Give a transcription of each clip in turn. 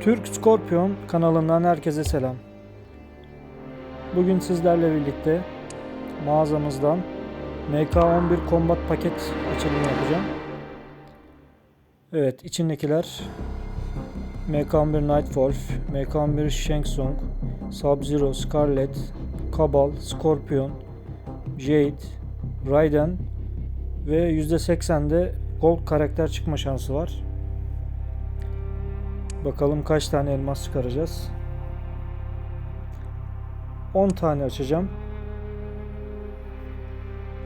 Türk Scorpion kanalından herkese selam. Bugün sizlerle birlikte mağazamızdan MK11 Combat paket açılımı yapacağım. Evet içindekiler MK11 Nightwolf, MK11 Shang Tsung, Sub-Zero, Scarlet, Cabal, Scorpion, Jade, Raiden ve %80'de Gold karakter çıkma şansı var. Bakalım kaç tane elmas çıkaracağız. 10 tane açacağım.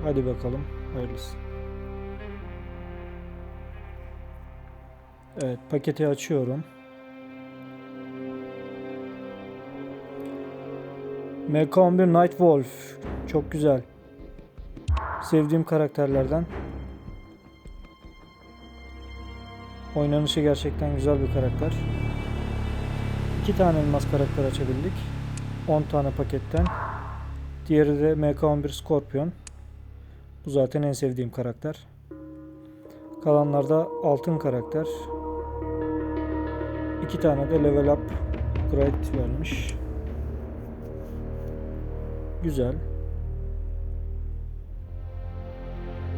Hadi bakalım. Hayırlısı. Evet paketi açıyorum. MK11 Night Wolf. Çok güzel. Sevdiğim karakterlerden. Oynanışı gerçekten güzel bir karakter. İki tane elmas karakter açabildik. 10 tane paketten. Diğeri de MK11 Scorpion. Bu zaten en sevdiğim karakter. Kalanlarda altın karakter. İki tane de level up grade vermiş. Güzel.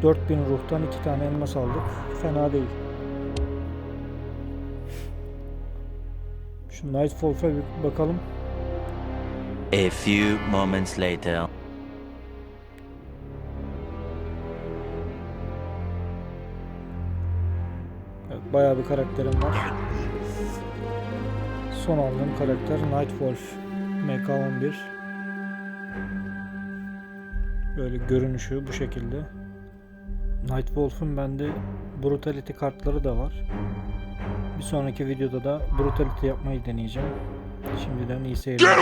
4000 ruhtan iki tane elmas aldık. Fena değil. Şu Nightfall'a bir bakalım. A few moments later. Evet, bayağı bir karakterim var. Son aldığım karakter Nightwolf MK11. Böyle görünüşü bu şekilde. Nightwolf'un bende Brutality kartları da var. Bir sonraki videoda da Brutality yapmayı deneyeceğim. Şimdiden iyi seyirler.